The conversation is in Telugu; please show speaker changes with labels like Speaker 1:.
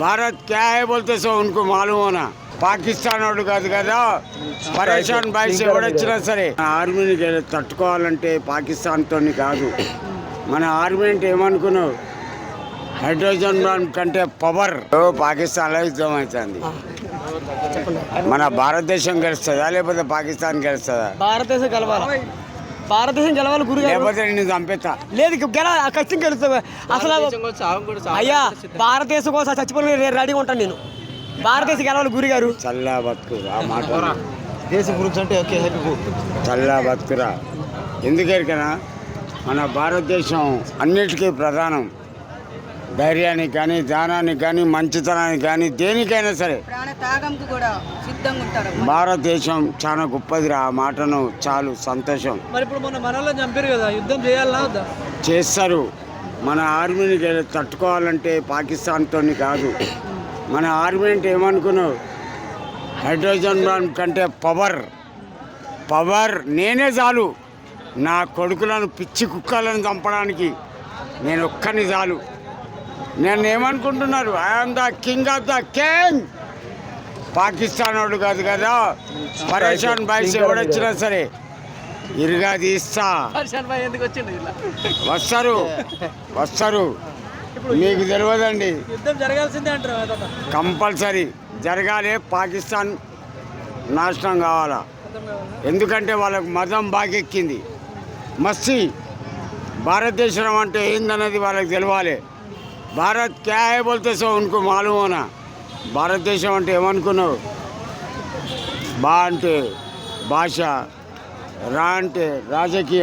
Speaker 1: భారత్ క్యా హై బోల్తే సో మాలూమ్ హోనా పాకిస్తాన్ వాడు కాదు కదా పరేషాన్ బాయ్స్ ఎవడొచ్చినా సరే మన ఆర్మీని తట్టుకోవాలంటే పాకిస్తాన్తో కాదు మన ఆర్మీ అంటే ఏమనుకున్నావు హైడ్రోజన్ బాంబ్ కంటే పవర్ పాకిస్తాన్లో యుద్ధం అవుతుంది మన భారతదేశం గెలుస్తుందా లేకపోతే పాకిస్తాన్ గెలుస్తుందా
Speaker 2: భారతదేశం గెలవాలి భారతదేశం గెలవాలి గురుగారు.
Speaker 1: లేకపోతే నేను చంపేస్తా.
Speaker 2: లేదు ఇక గెల ఖచ్చితంగా గెలుస్తుంది అసలు అయ్యా భారతదేశం కోసం చచ్చిపోయి రెడీగా ఉంటాను నేను. భారతదేశం గెలవాలి గురుగారు.
Speaker 1: చల్లా బతుకు ఆ మాట.
Speaker 2: దేశం గురించి అంటే ఓకే హ్యాపీ
Speaker 1: చల్లా బతుకురా ఎందుకెరికనా మన భారతదేశం అన్నిటికీ ప్రధానం. ధైర్యానికి కానీ దానానికి కానీ మంచితనానికి కానీ దేనికైనా సరే.
Speaker 3: ప్రాణ త్యాగంకు కూడా సిద్ధంగా ఉంటారు
Speaker 1: భారతదేశం చాలా గొప్పదిరా. ఆ మాటను చాలు సంతోషం.
Speaker 2: మరి ఇప్పుడు మనలో చంపారు కదా యుద్ధం
Speaker 1: చేస్తారు. మన ఆర్మీని తట్టుకోవాలంటే పాకిస్తాన్తో కాదు. మన ఆర్మీ అంటే ఏమనుకున్నావు? హైడ్రోజన్ బాంబ్ కంటే పవర్. పవర్ నేనే చాలు. నా కొడుకులను పిచ్చి కుక్కలను చంపడానికి నేను ఒక్కని చాలు. నేను ఏమనుకుంటున్నారు I'm the king of the king Pakistan వాడు కాదు కదా? పరేషాన్ బాయ్స్ ఎవడొచ్చినా సరే ఇరుగా తీస్తా. వస్తారు వస్తారు. మీకు తెలియదండి.
Speaker 2: యుద్ధం జరగాల్సిందే అంటారు
Speaker 1: కంపల్సరీ జరగాలి. పాకిస్తాన్ నాశనం కావాలా? ఎందుకంటే వాళ్ళకు మదం బాగెక్కింది. మస్తి భారతదేశం అంటే ఏందన్నది వాళ్ళకి తెలవాలి. भारत क्या है बोलते सो उनको मालूम होना। भारत देश बांटे भाषा राजकीय